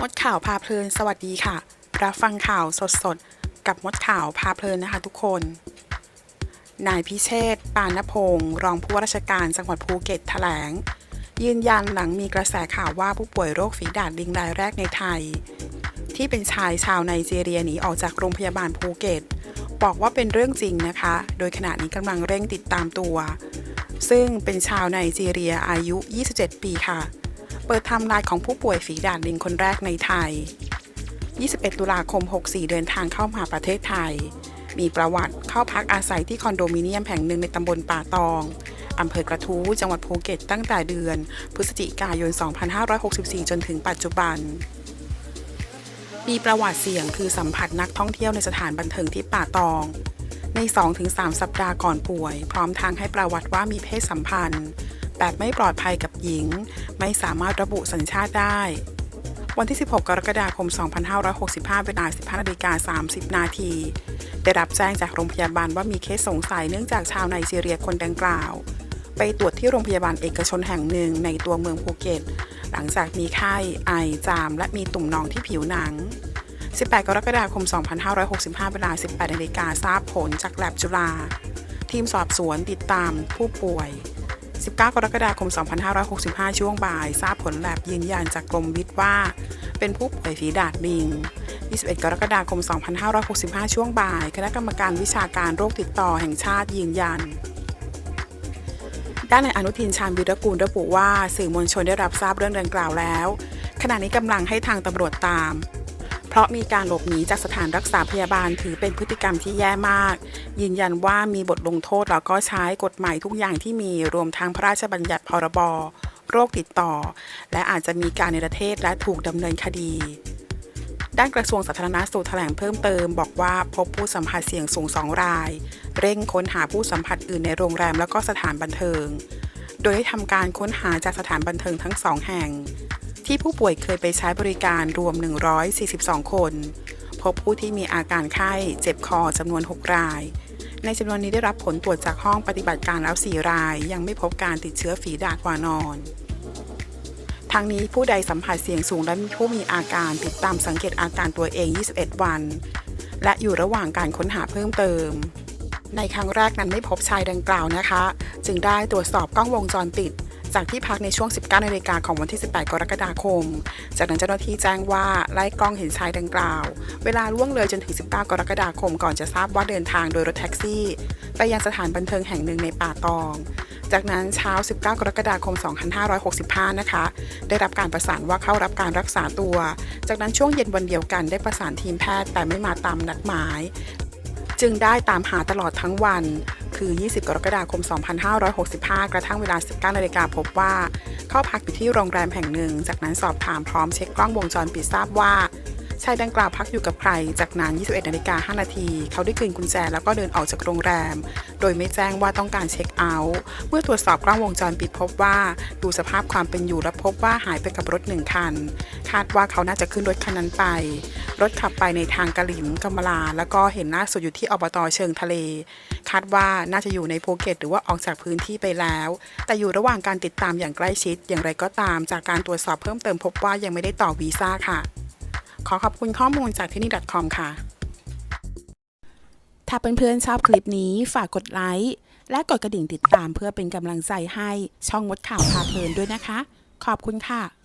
มดข่าวพาเพลินสวัสดีค่ะ รับฟังข่าวสดๆกับมดข่าวพาเพลินนะคะทุกคน นายพิเชษปานพงศ์รองผู้ว่าราชการจังหวัดภูเก็ตแถลง ยืนยันหลังมีกระแสข่าวว่าผู้ป่วยโรคฝีดาดลิงรายแรกในไทย ที่เป็นชายชาวไนจีเรียหนีออกจากโรงพยาบาลภูเก็ต บอกว่าเป็นเรื่องจริงนะคะ โดยขณะนี้กำลังเร่งติดตามตัว ซึ่งเป็นชาวไนจีเรียอายุ 27 ปีค่ะ เปิดไทำลายของผู้ป่วยฝีดาดลิงคนแรกในไทย 21 ตุลาคม 64 เดินทางเข้ามาประเทศไทย มีประวัติเข้าพักอาศัยที่คอนโดมิเนียมแห่งหนึ่งในตำบลป่าตองอำเภอกระทู้จังหวัดภูเก็ตตั้งแต่เดือน พฤศจิกายน 2564 จนถึงปัจจุบัน มีประวัติเสี่ยงคือสัมผัสนักท่องเที่ยวในสถานบันเทิงที่ป่าตอง ใน 2-3 สัปดาห์ก่อนป่วย พร้อมทางให้ประวัติว่ามีเพศสัมพันธ์ แบบไม่ปลอดภัยกับหญิง ไม่สามารถระบุสัญชาติได้ วันที่ 16 กรกฎาคม 2565 เวลา 15นาฬิกา30 นาที ได้รับแจ้งจากโรงพยาบาลว่ามีเคสสงสัยเนื่องจากชาวไนจีเรียคนดังกล่าว ไปตรวจที่โรงพยาบาลเอกชนแห่งหนึ่งในตัวเมืองภูเก็ต หลังจากมีไข้ ไอ จาม และมีตุ่มหนองที่ผิวหนัง18 กรกฎาคม 2565 เวลา 18นาฬิกาทราบผลจากแลบจุฬา ทีมสอบสวนติดตามผู้ป่วย 19 กรกฎาคม 2565 ช่วงบ่าย ทราบผลแลบยืนยันจากกรมวิทย์ว่า เป็นผู้ป่วยฝีดาดลิง 21 กรกฎาคม 2565 ช่วงบ่าย คณะกรรมการวิชาการโรคติดต่อแห่งชาติยืนยัน ด้านในายอนุทินชาญวิรกูลระบุว่า สื่อมวลชนได้รับทราบเรื่องดังกล่าวแล้ว ขณะนี้กำลังให้ทางตำรวจตาม เพราะมีการหลบหนีจากสถานรักษาพยาบาลถือเป็นพฤติกรรมที่แย่มาก ยืนยันว่ามีบทลงโทษแล้วก็ใช้กฎหมายทุกอย่างที่มีรวมทั้งพระราชบัญญัติพรบโรคติดต่อ และอาจจะมีการในประเทศและถูกดำเนินคดีด้านกระทรวงสาธารณสุขแถลงเพิ่มเติมบอกว่าพบผู้สัมผัสเสี่ยงสูง2ราย เร่งค้นหาผู้สัมผัสอื่นในโรงแรมและก็สถานบันเทิง โดยได้ทำการค้นหาจากสถานบันเทิงทั้งสองแห่ง ที่ผู้ป่วยเคยไปใช้บริการรวม 142 คน พบผู้ที่มีอาการไข้เจ็บคอจำนวน 6 ราย ในจำนวนนี้ได้รับผลตรวจจากห้องปฏิบัติการแล้ว 4 ราย ยังไม่พบการติดเชื้อฝีดาดวานอนทั้งนี้ผู้ใดสัมผัสเสี่ยงสูงและมีผู้มีอาการติดตามสังเกตอาการตัวเอง 21 วัน และอยู่ระหว่างการค้นหาเพิ่มเติม ในครั้งแรกนั้นไม่พบชายดังกล่าวนะคะ จึงได้ตรวจสอบกล้องวงจรปิด จากที่พักในช่วง 19นาฬิกาของวันที่ 18 กรกฎาคม จากนั้นเจ้าหน้าที่แจ้งว่าไล่กล้องเห็นชายดังกล่าว เวลาล่วงเลยจนถึง 19 กรกฎาคมก่อนจะทราบว่าเดินทางโดยรถแท็กซี่ ไปยังสถานบันเทิงแห่งหนึ่งในป่าตอง จากนั้นเช้า 19 กรกฎาคม 2565 นะคะ ได้รับการประสานว่าเข้ารับการรักษาตัว จากนั้นช่วงเย็นวันเดียวกันได้ประสานทีมแพทย์แต่ไม่มาตามนัดหมาย จึงได้ตามหาตลอดทั้งวัน คือ 20 กรกฎาคม 2565 กระทั่งเวลา 19นาฬิกาพบว่า เข้าพักอยู่ที่โรงแรมแห่งหนึ่ง จากนั้นสอบถามพร้อมเช็คกล้องวงจรปิดทราบว่าชายดังกล่าวพักอยู่กับใคร จากนั้น 21นาฬิกา5นาที เขาได้คืนกุญแจแล้วก็เดินออกจากโรงแรม โดยไม่แจ้งว่าต้องการเช็คเอาท์ เมื่อตรวจสอบกล้องวงจรปิดพบว่า ดูสภาพความเป็นอยู่และพบว่าหายไปกับรถหนึ่งคัน คาดว่าเขาน่าจะขึ้นรถคันนั้นไป รถขับไปในทางกะหลิมกำมะลา แล้วก็เห็นล่าสุดอยู่ที่อบตเชิงทะเล คาดว่าน่าจะอยู่ในภูเก็ตหรือว่าออกจากพื้นที่ไปแล้ว แต่อยู่ระหว่างการติดตามอย่างใกล้ชิด อย่างไรก็ตาม จากการตรวจสอบเพิ่มเติมพบว่ายังไม่ได้ต่อวีซ่าค่ะ ขอขอบคุณข้อมูลจากที่นี่ .com ค่ะ ถ้าเพื่อนๆชอบคลิปนี้ฝากกดไลค์และกดกระดิ่งติดตามเพื่อเป็นกำลังใจให้ช่องมดข่าวพาเพลินด้วยนะคะ ขอบคุณค่ะ